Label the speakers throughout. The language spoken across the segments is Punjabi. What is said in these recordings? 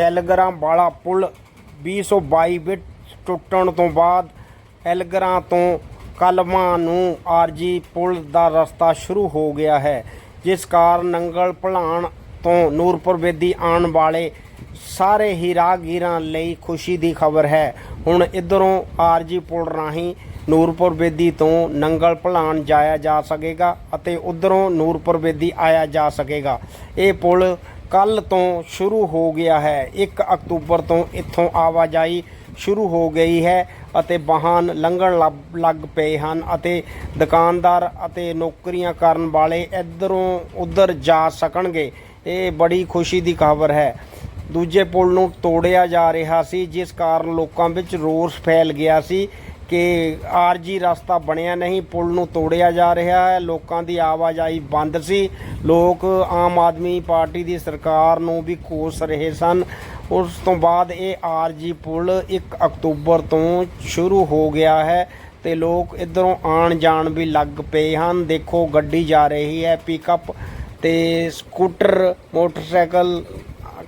Speaker 1: ਐਲਗਰਾਂ ਵਾਲਾ ਪੁਲ 222 ਵਿੱਚ ਟੁੱਟਣ ਤੋਂ ਬਾਅਦ ਐਲਗਰਾਂ ਤੋਂ ਕਲਮਾਂ ਨੂੰ ਆਰਜੀ ਪੁਲ ਦਾ ਰਸਤਾ ਸ਼ੁਰੂ ਹੋ ਗਿਆ ਹੈ, ਜਿਸ ਕਾਰਨ ਨੰਗਲ ਭਲਾਣ ਤੋਂ ਨੂਰਪੁਰ ਬੇਦੀ ਆਉਣ ਵਾਲੇ ਸਾਰੇ ਹੀ ਰਾਹਗੀਰਾਂ ਲਈ ਖੁਸ਼ੀ ਦੀ ਖਬਰ ਹੈ। ਹੁਣ ਇਧਰੋਂ ਆਰਜੀ ਪੁਲ ਰਾਹੀਂ ਨੂਰਪੁਰ ਬੇਦੀ ਤੋਂ ਨੰਗਲ ਭਲਾਣ ਜਾਇਆ ਜਾ ਸਕੇਗਾ ਅਤੇ ਉਧਰੋਂ ਨੂਰਪੁਰ ਬੇਦੀ ਆਇਆ ਜਾ ਸਕੇਗਾ। ਇਹ ਪੁਲ ਕੱਲ ਤੋਂ ਸ਼ੁਰੂ ਹੋ ਗਿਆ ਹੈ। 1 ਅਕਤੂਬਰ ਤੋਂ ਇੱਥੋਂ ਆਵਾਜਾਈ ਸ਼ੁਰੂ ਹੋ ਗਈ ਹੈ ਅਤੇ ਵਾਹਨ ਲੰਘਣ ਲੱਗ- ਲੱਗ ਪਏ ਹਨ ਅਤੇ ਦੁਕਾਨਦਾਰ ਅਤੇ ਨੌਕਰੀਆਂ ਕਰਨ ਵਾਲੇ ਇਧਰੋਂ ਉਧਰ ਜਾ ਸਕਣਗੇ। ਇਹ ਬੜੀ ਖੁਸ਼ੀ ਦੀ ਖਬਰ ਹੈ। ਦੂਜੇ ਪੁਲ ਨੂੰ ਤੋੜਿਆ ਜਾ ਰਿਹਾ ਸੀ, ਜਿਸ ਕਾਰਨ ਲੋਕਾਂ ਵਿੱਚ ਰੋਸ ਫੈਲ ਗਿਆ ਸੀ। ਕਿ ਆਰਜੀ ਰਸਤਾ ਬਣਿਆ ਨਹੀਂ, ਪੁਲ ਨੂੰ ਤੋੜਿਆ ਜਾ ਰਿਹਾ ਹੈ, ਲੋਕਾਂ ਦੀ ਆਵਾਜਾਈ ਬੰਦ ਸੀ। ਲੋਕ ਆਮ ਆਦਮੀ ਪਾਰਟੀ ਦੀ ਸਰਕਾਰ ਨੂੰ ਵੀ ਕੋਸ ਰਹੇ ਸਨ। ਉਸ ਤੋਂ ਬਾਅਦ ਇਹ ਆਰਜੀ ਪੁਲ 1 ਅਕਤੂਬਰ ਤੋਂ ਸ਼ੁਰੂ ਹੋ ਗਿਆ ਹੈ ਤੇ ਲੋਕ ਇਧਰੋਂ ਆਣ ਜਾਣ ਵੀ ਲੱਗ ਪਏ ਹਨ। ਦੇਖੋ, ਗੱਡੀ ਜਾ ਰਹੀ ਹੈ ਪਿਕਅਪ ਤੇ ਸਕੂਟਰ ਮੋਟਰਸਾਈਕਲ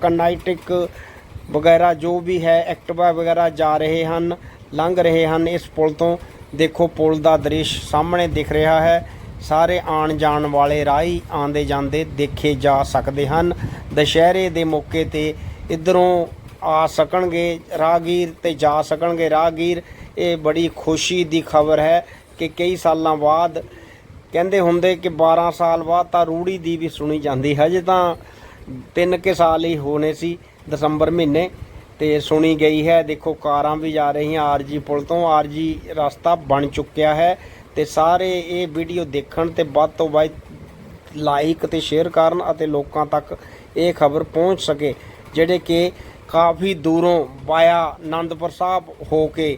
Speaker 1: ਕਨਾਈਟਿਕ ਵਗੈਰਾ ਜੋ ਵੀ ਹੈ ਐਕਟਿਵਾ ਵਗੈਰਾ ਜਾ ਰਹੇ ਹਨ। ਲੰਘ ਰਹੇ ਹਨ। ਇਸ ਪੁਲ ਤੋਂ ਦੇਖੋ, ਪੁਲ ਦਾ ਦ੍ਰਿਸ਼ ਸਾਹਮਣੇ ਦਿਖ ਰਿਹਾ ਹੈ। ਸਾਰੇ ਆਣ ਜਾਣ ਵਾਲੇ ਰਾਹੀ ਆਂਦੇ ਜਾਂਦੇ ਦੇਖੇ ਜਾ ਸਕਦੇ ਹਨ। ਦੁਸ਼ਹਿਰੇ ਦੇ ਮੌਕੇ ਤੇ ਇਧਰੋਂ ਆ ਸਕਣਗੇ ਰਾਹਗੀਰ ਤੇ ਜਾ ਸਕਣਗੇ ਰਾਹਗੀਰ। ਇਹ ਬੜੀ ਖੁਸ਼ੀ ਦੀ ਖਬਰ ਹੈ ਕਿ ਕਈ ਸਾਲਾਂ ਬਾਅਦ ਕਹਿੰਦੇ ਹੁੰਦੇ ਕਿ 12 ਸਾਲ ਬਾਅਦ ਤਾਂ ਰੂੜੀ ਦੀ ਵੀ ਸੁਣੀ ਜਾਂਦੀ ਹਜੇ ਤਾਂ ਤਿੰਨ ਕੇ ਸਾਲ ਹੀ ਹੋਣੇ ਸੀ ਦਸੰਬਰ ਮਹੀਨੇ। ਤੇ ਸੁਣੀ ਗਈ ਹੈ। ਦੇਖੋ, ਕਾਰਾਂ ਵੀ ਜਾ ਰਹੀਆਂ ਆਰਜੀ ਪੁਲ ਤੋਂ। ਆਰਜੀ ਰਸਤਾ ਬਣ ਚੁੱਕਿਆ ਹੈ ਤੇ ਸਾਰੇ ਇਹ ਵੀਡੀਓ ਦੇਖਣ ਤੇ ਵੱਧ ਤੋਂ ਵੱਧ ਲਾਈਕ ਤੇ ਸ਼ੇਅਰ ਕਰਨ ਅਤੇ ਲੋਕਾਂ ਤੱਕ ਇਹ ਖਬਰ ਪਹੁੰਚ ਸਕੇ, ਜਿਹੜੇ ਕਿ ਕਾਫੀ ਦੂਰੋਂ ਵਾਇਆ ਆਨੰਦਪੁਰ ਸਾਹਿਬ ਹੋ ਕੇ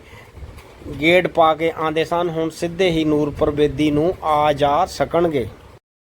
Speaker 1: ਗੇਟ ਪਾ ਕੇ ਆਂਦੇ ਸਨ। ਹੁਣ ਸਿੱਧੇ ਹੀ ਨੂਰਪੁਰ ਬੇਦੀ ਨੂੰ ਆ ਜਾ ਸਕਣਗੇ।